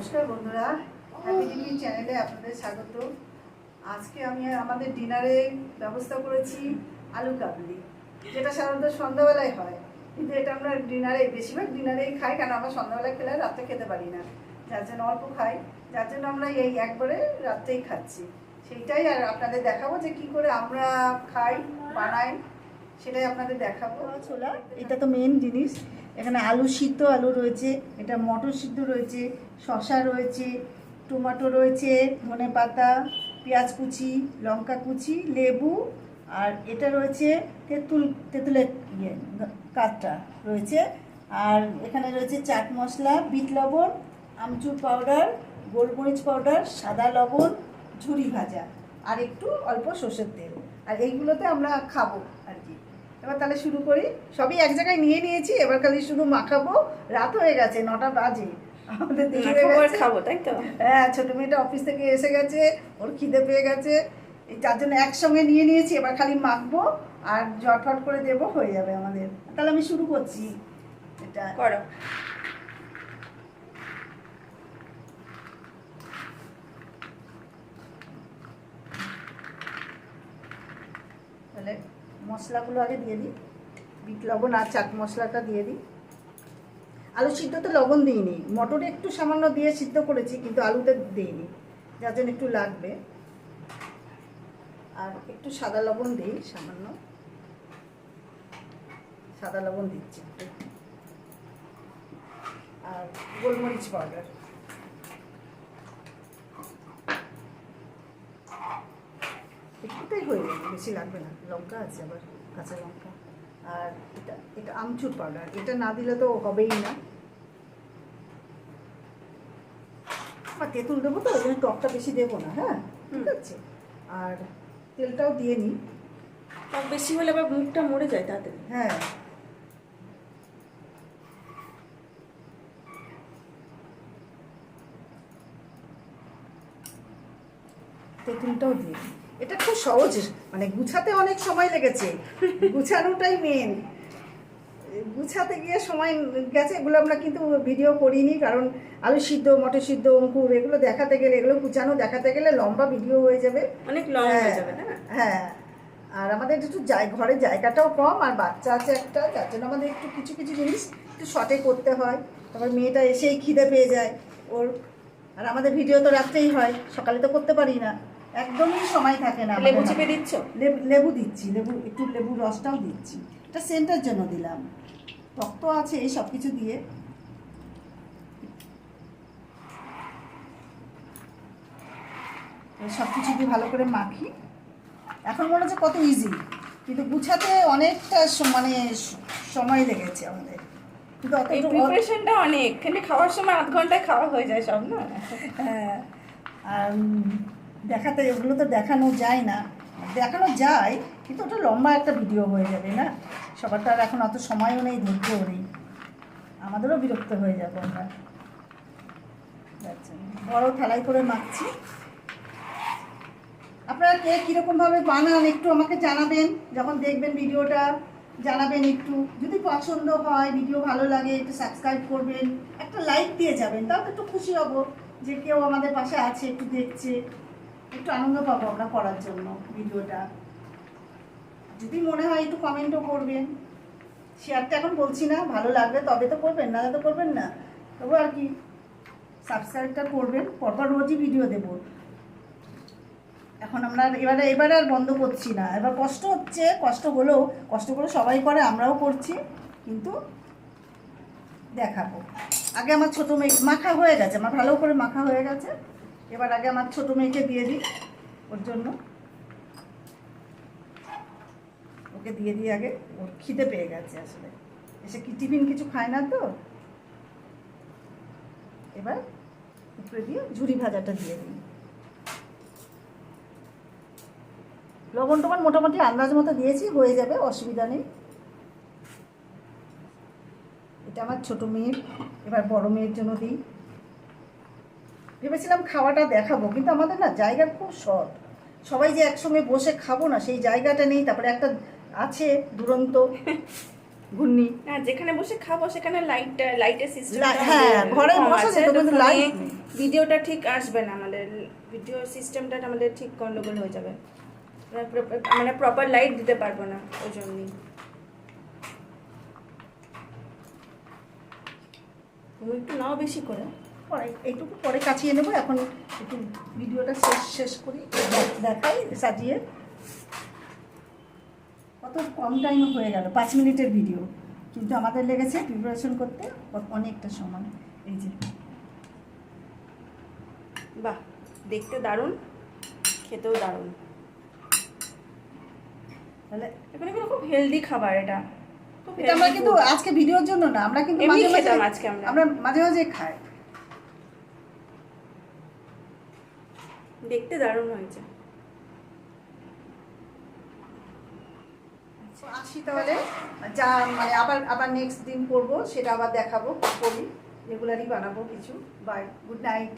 নমস্কার বন্ধুরা হ্যাপি চ্যানেলে আপনাদের স্বাগত। আজকে আমি আমাদের ডিনারে ব্যবস্থা করেছি আলু কাবলি, যেটা সাধারণত সন্ধ্যাবেলায় হয়। কিন্তু এটা আমরা ডিনারে, বেশিরভাগ ডিনারেই খাই কারণ আমরা সন্ধ্যাবেলায় খেলে রাত্রে খেতে পারি না। যার জন্য অল্প খাই, যার জন্য আমরা এই একবারে রাত্রেই খাচ্ছি। সেইটাই আর আপনাদের দেখাবো যে কি করে আমরা খাই, বানাই সেটাই আপনাদের দেখাবো। ছোলা এটা তো মেন জিনিস। এখানে আলু সিদ্ধ আলু রয়েছে, এটা মটর সিদ্ধ রয়েছে, শসা রয়েছে, টমেটো রয়েছে, ধনে পাতা, পেঁয়াজ কুচি, লঙ্কা কুচি, লেবু, আর এটা রয়েছে তেঁতুল, তেঁতুলের ইয়ে কাঠটা রয়েছে। আর এখানে রয়েছে চাট মশলা, বিট লবণ, আমচুর পাউডার গোলমরিচ পাউডার সাদা লবণ, ঝুরি ভাজা, আর একটু অল্প সর্ষের তেল। আর এইগুলোতে আমরা খাব আর কি। এবার তাহলে শুরু করি। সবই এক জায়গায় নিয়ে নিয়েছি এবার খালি শুধু মাখাবো। রাত হয়ে গেছে নটা বাজে। আমাদের দেরি হয়ে খাব তাই তো? হ্যাঁ ছোটো মেয়েটা অফিস থেকে এসে গেছে ওর খিদে পেয়ে গেছে। যার জন্য একসঙ্গে নিয়ে নিয়েছি এবার খালি মাখবো আর জটফট করে দেবো হয়ে যাবে আমাদের। তাহলে আমি শুরু করছি। এটা করো। তাহলে মশলাগুলো আগে দিয়ে দিই। বিট লবণ আর চাট মশলাটা দিয়ে দিই। আলু সিদ্ধতে লবণ দিইনি। মটরে একটু সামান্য দিয়ে সিদ্ধ করেছি, কিন্তু আলুতে দিইনি। যার জন্য একটু লাগবে। আর একটু সাদা লবণ দিই সামান্য। সাদা লবণ দিচ্ছি আর গোলমরিচ পাউডার। একটুটাই হয়ে যাবে বেশি লাগবে না। লঙ্কা আছে আবার কাঁচা লঙ্কা। আর এটা এটা আমচুর পাউডার এটা না দিলে তো হবেই না। আর তেঁতুল দেবো তো ওই জন্য টকটা বেশি দেবো না হ্যাঁ? ঠিক আছে। আর তেলটাও দিয়ে নিই। টক বেশি হলে আবার মুখটা মরে যায় তাতে হ্যাঁ। তেঁতুলটাও দিয়ে দিই। এটা খুব সহজ মানে গুছাতে অনেক সময় লেগেছে। গুছানোটাই মেন গুছাতে গিয়ে সময় গেছে এগুলো আমরা কিন্তু ভিডিও করিনি কারণ আলু সিদ্ধ মটর সিদ্ধ অঙ্কুর এগুলো দেখাতে গেলে এগুলো গুছানো দেখাতে গেলে লম্বা ভিডিও হয়ে যাবে। অনেক লং হয়ে হ্যাঁ, যাবে না? হ্যাঁ। আর আমাদের একটু জায় ঘরে জায়গাটাও কম আর বাচ্চা আছে একটা যার জন্য আমাদের একটু কিছু কিছু জিনিস একটু শর্টে করতে হয়। তারপর মেয়েটা এসেই খিদে পেয়ে যায় ওর। আর আমাদের ভিডিও তো রাত্রেই হয় সকালে তো করতে পারি না। একদমই সময় থাকে না লেবু চিপে দিচ্ছ? লেবু দিচ্ছি লেবু একটু লেবু রসটাও দিচ্ছি। এটা সেন্টের জন্য দিলাম। টক তো আছে এই সব কিছু দিয়ে। সব কিছু দিয়ে ভালো করে মাখি। এখন মনে হচ্ছে কত ইজি কিন্তু গুছাতে অনেকটা মানে সময় লেগেছে আমাদের। কিন্তু অত এই প্রিপারেশনটা অনেক খাওয়ার সময় আধ ঘন্টায় খাওয়া হয়ে যায় সব না? হ্যাঁ আর দেখাতে ওগুলো তো দেখানো যায় না। দেখানো যায়, কিন্তু ওটা লম্বা একটা ভিডিও হয়ে যাবে না? সবার তো আর এখন অত সময়ও নেই, ধৈর্যও নেই। আমাদেরও বিরক্ত হয়ে যাব আমরা। আচ্ছা বড় থালাই করে মাখছি। আপনারা কে কীরকমভাবে বানান, একটু আমাকে জানাবেন। যখন দেখবেন ভিডিওটা, জানাবেন একটু। যদি পছন্দ হয়, ভিডিও ভালো লাগে, একটু সাবস্ক্রাইব করবেন, একটা লাইক দিয়ে যাবেন তাও তো একটু খুশি হব। যে কেউ আমাদের পাশে আছে, একটু দেখছে। একটু আনন্দ পাবো আমরা করার জন্য ভিডিওটা। যদি মনে হয় একটু কমেন্টও করবেন শেয়ারটা এখন বলছি না, ভালো লাগবে তবে তো করবেন না তো করবেন না। তবু আর কি সাবস্ক্রাইবটা করবেন, পরপর রোজই ভিডিও দেবো। এখন আমরা এবারে এবারে আর বন্ধ করছি না। এবার কষ্ট হচ্ছে, কষ্ট হলেও কষ্ট করে সবাই করে, আমরাও করছি, কিন্তু দেখাবো। আগে আমার ছোটো মেয়ে মাখা হয়ে গেছে, আমার ভালো করে মাখা হয়ে গেছে। এবার আগে আমার ছোটো মেয়েকে দিয়ে দিই ওর জন্য। ওকে দিয়ে দিই আগে, ওর খিদে পেয়ে গেছে আসলে। এসে কি টিফিন কিছু খায় না তো? এবার উপরে দিয়ে ঝুরি ভাজাটা দিয়ে দিই। লবণ টবণ মোটামুটি আন্দাজ মতো দিয়েছি, হয়ে যাবে, অসুবিধা নেই। এটা আমার ছোট মেয়ের এবার বড় মেয়ের জন্য দিই। ভেবেছিলাম খাওয়াটা দেখাবো কিন্তু আমাদের না জায়গার খুব শর্ট সবাই যে একসঙ্গে বসে খাব না সেই জায়গাটা নেই তারপরে একটা আছে দুরন্ত ঘূর্ণি। না যেখানে বসে খাব সেখানে লাইট লাইটের সিস্টেম হ্যাঁ, ঘরে বসে কিন্তু নেই। ভিডিওটা ঠিক আসবে না আমাদের ভিডিও সিস্টেমটা আমাদের ঠিক গন্ডগোল হয়ে যাবে। আমরা প্রপার লাইট দিতে পারব না ওই জন্যই। তুমি একটু নাও বেশি করে। পরে এইটুকু পরে কাচিয়ে নেব। এখন একটু ভিডিওটা শেষ শেষ করি। দেখাই সাজিয়ে। কত কম টাইম হয়ে গেল পাঁচ মিনিটের ভিডিও কিন্তু আমাদের লেগেছে প্রিপারেশন করতে অনেকটা সময়। এই যে। বাহ দেখতে দারুণ খেতেও দারুণ। তাহলে এখানে এগুলো খুব হেলদি খাবার এটা। এটা আমরা কিন্তু আজকে ভিডিওর জন্য না আমরা কিন্তু এমনি মাঝে মাঝে আজকে আমরা। আমরা মাঝে মাঝে খাই। দেখতে দারুণ হয়েছে। আসি তাহলে। যা মানে আবার আবার নেক্সট দিন করব, সেটা আবার দেখাবো করি রেগুলারই বানাবো কিছু। Bye good night